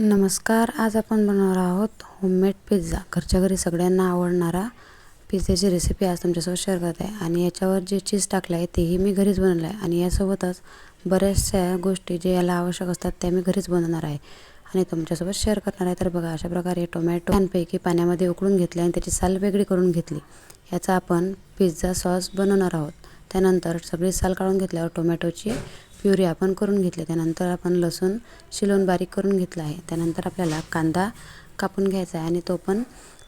नमस्कार आज आपण बनवणार आहोत होममेड पिझ्झा घरच्या घरी सगळ्यांना आवडणारा पिझ्झ्याची रेसिपी आज तुमच्यासोबत शेअर करत आहे. आणि याच्यावर जे चीज टाकलं आहे तेही मी घरीच बनवलं आहे आणि यासोबतच बऱ्याचशा गोष्टी जे याला आवश्यक असतात त्या मी घरीच बनवणार आहे. आणि तुमच्यासोबत शेअर करणार आहे. तर बघा अशा प्रकारे टोमॅटो छानपैकी पाण्यामध्ये उकळून घेतले आणि त्याची साल वेगळी करून घेतली. याचा आपण पिझ्झा सॉस बनवणार आहोत. त्यानंतर सगळी साल काढून घेतल्यावर टोमॅटोची प्युरी आपण करून घेतली. त्यानंतर आपण लसूण शिलून बारीक करून घेतला आहे. त्यानंतर आपल्याला कांदा कापून घ्यायचा आहे आणि तो पण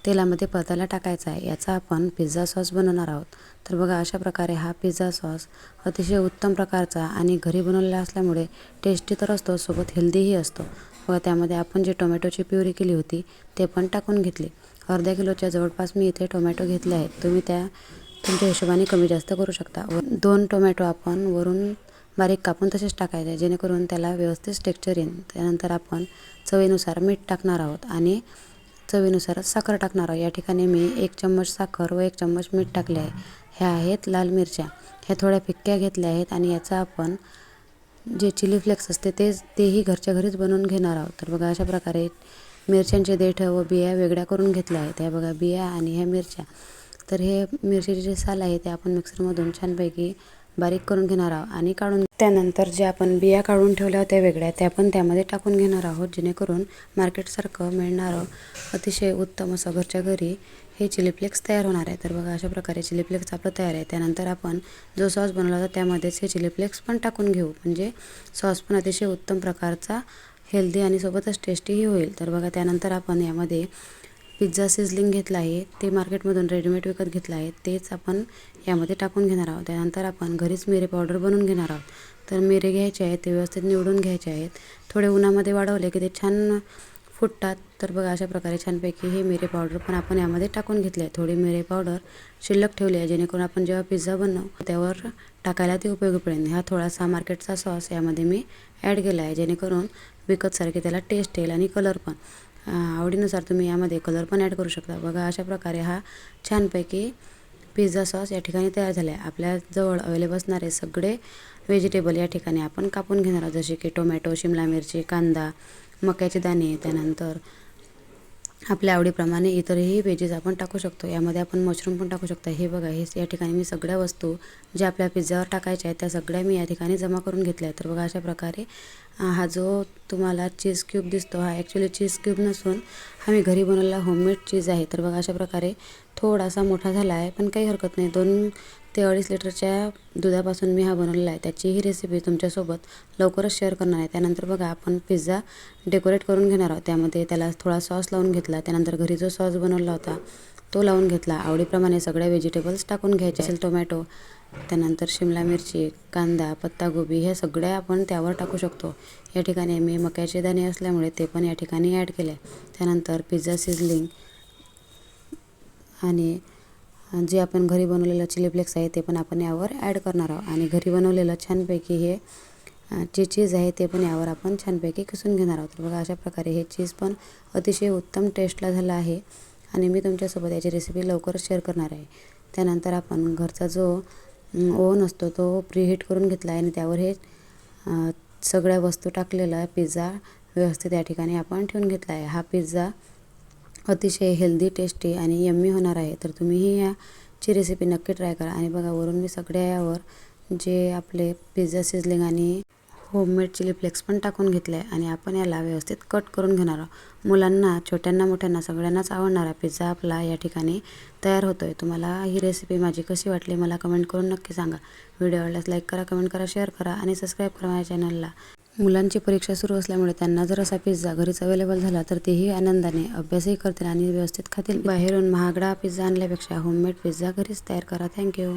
तेलामध्ये परतायला टाकायचा आहे. याचा आपण पिझ्झा सॉस बनवणार आहोत. तर बघा अशा प्रकारे हा पिझ्झा सॉस अतिशय उत्तम प्रकारचा आणि घरी बनवलेला असल्यामुळे टेस्टी तर असतो सोबत हेल्दीही असतो. व त्यामध्ये आपण जे टोमॅटोची प्युरी केली होती ते पण टाकून घेतली. अर्ध्या किलोच्या जवळपास मी इथे टोमॅटो घेतले आहेत. तुम्ही त्या तुमच्या हिशोबाने कमी जास्त करू शकता. व दोन टोमॅटो आपण वरून बारीक कापून तसेच टाकायचे जेणेकरून त्याला व्यवस्थित टेक्स्चर येईल. त्यानंतर आपण चवीनुसार मीठ टाकणार आहोत आणि चवीनुसार साखर टाकणार आहोत. या ठिकाणी मी एक चम्मच साखर व एक चम्मच मीठ टाकले आहे. ह्या आहेत लाल मिरच्या. ह्या थोड्या फिक्क्या घेतल्या आहेत आणि याचा आपण जे चिली फ्लेक्स असते ते तेही घरच्या घरीच बनवून घेणार आहोत. तर बघा अशा प्रकारे मिरच्यांचे देठं व बिया वेगळ्या करून घेतल्या आहेत. ह्या बघा बिया आणि ह्या मिरच्या. तर हे मिरचीचे जे साल आहे ते आपण मिक्सरमधून छानपैकी बारीक करून घेणार आहोत आणि काढून त्यानंतर जे आपण बिया काढून ठेवल्या होत्या वेगळ्या त्या पण त्यामध्ये टाकून घेणार आहोत जेणेकरून मार्केटसारखं मिळणारं अतिशय उत्तम असं घरच्या घरी हे चिली फ्लेक्स तयार होणार आहे. तर बघा अशा प्रकारे चिली फ्लेक्स आपलं तयार आहे. त्यानंतर आपण जो सॉस बनवला होता त्यामध्येच हे चिली फ्लेक्स पण टाकून घेऊ. म्हणजे सॉस पण अतिशय उत्तम प्रकारचा हेल्दी आणि सोबतच टेस्टीही होईल. तर बघा त्यानंतर आपण यामध्ये पिझ्झा सिझलिंग घेतला आहे ते मार्केटमधून रेडीमेड विकत घेतलं आहे तेच आपण यामध्ये टाकून घेणार आहोत. त्यानंतर आपण घरीच मिरे पावडर बनवून घेणार आहोत. तर मिरे घ्यायचे आहेत ते व्यवस्थित निवडून घ्यायचे आहेत. थोडे उन्हामध्ये वाढवले की ते छान फुटतात. तर बघा अशा प्रकारे छानपैकी हे मिरे पावडर पण आपण यामध्ये टाकून घेतले आहे थोडी मिरे पावडर शिल्लक ठेवली आहे जेणेकरून आपण जेव्हा पिझ्झा बनवू त्यावर टाकायला ते उपयोगी पडेल. हा थोडासा मार्केटचा सॉस यामध्ये मी ॲड केला आहे जेणेकरून विकतसारखी त्याला टेस्ट येईल आणि कलर पण. आवडीनुसार तुम्ही यामध्ये कलर पण ॲड करू शकता. बघा अशा प्रकारे हा छानपैकी पिझ्झा सॉस या ठिकाणी तयार झाला आहे आपल्याजवळ अवेलेबल असणारे सगळे व्हेजिटेबल या ठिकाणी आपण कापून घेणार आहोत. जसे की टोमॅटो शिमला मिरची कांदा मक्याचे दाणे त्यानंतर आपल्या आवडीप्रमाणे इतरही वेजेस आपण टाकू शकतो. यामध्ये आपण मशरूम पण टाकू शकतो. हे बघा हे या ठिकाणी मी सगळ्या वस्तू ज्या आपल्या पिझ्झावर टाकायच्या आहेत त्या सगळ्या मी या ठिकाणी जमा करून घेतल्या आहेत. तर बघा अशा प्रकारे हा जो तुम्हाला चीज क्यूब दिसतो हा ॲक्च्युली चीज क्यूब नसून हा मी घरी बनवलेला होममेड चीज आहे. तर बघा अशा प्रकारे थोडासा मोठा झाला आहे पण काही हरकत नाही. दोन ते अडीच लिटरच्या दुधापासून मी हा बनवलेला आहे. त्याचीही रेसिपी तुमच्यासोबत लवकरच शेअर करणार आहे. त्यानंतर बघा आपण पिझ्झा डेकोरेट करून घेणार आहोत. त्यामध्ये त्याला थोडा सॉस लावून घेतला. त्यानंतर घरी जो सॉस बनवला होता तो लावून घेतला. आवडीप्रमाणे सगळ्या व्हेजिटेबल्स टाकून घ्यायचे असेल टोमॅटो त्यानंतर शिमला मिरची कांदा पत्तागोबी हे सगळे आपण त्यावर टाकू शकतो. या ठिकाणी मी मक्याचे दाणे असल्यामुळे ते पण या ठिकाणी ॲड केले. त्यानंतर पिझ्झा सिझलिंग आणि जे आपण घरी बनवलेलं चिली फ्लेक्स आहे ते पण आपण यावर ॲड करणार आहोत. आणि घरी बनवलेलं छानपैकी हे जे चीज आहे ते पण यावर आपण छानपैकी किसून घेणार आहोत. तर बघा अशा प्रकारे हे चीज पण अतिशय उत्तम टेस्टला झालं आहे. आणि मी तुमच्यासोबत याची रेसिपी लवकरच शेअर करणार आहे. त्यानंतर आपण घरचा जो ओव्हन असतो तो प्रीहीट करून घेतला आहे आणि त्यावर हे सगळ्या वस्तू टाकलेला पिझ्झा व्यवस्थित या ठिकाणी आपण ठेवून घेतला आहे. हा पिझ्झा अतिशय हेल्दी टेस्टी आणि यम्मी होणार आहे. तर तुम्हीही याची रेसिपी नक्की ट्राय करा. आणि बघा वरून मी सगळ्या यावर जे आपले पिझ्झा सिझलिंग आणि होममेड चिली फ्लेक्स पण टाकून घेतले आहे आणि आपण याला व्यवस्थित कट करून घेणार आहोत. मुलांना छोट्यांना मोठ्यांना सगळ्यांनाच आवडणारा पिझ्झा आपला या ठिकाणी तयार होतो आहे तुम्हाला ही रेसिपी माझी कशी वाटली मला कमेंट करून नक्की सांगा. व्हिडिओ आवडल्यास लाईक करा कमेंट करा शेअर करा आणि सबस्क्राईब करा माझ्या चॅनलला मुलांची परीक्षा सुरू असल्यामुळे त्यांना जर असा पिझ्झा घरीच अवेलेबल झाला तर तेही आनंदाने अभ्यासही करतील आणि व्यवस्थित खातील. बाहेरून महागडा पिझ्झा आणल्यापेक्षा होममेड पिझ्झा घरीच तयार करा. थँक्यू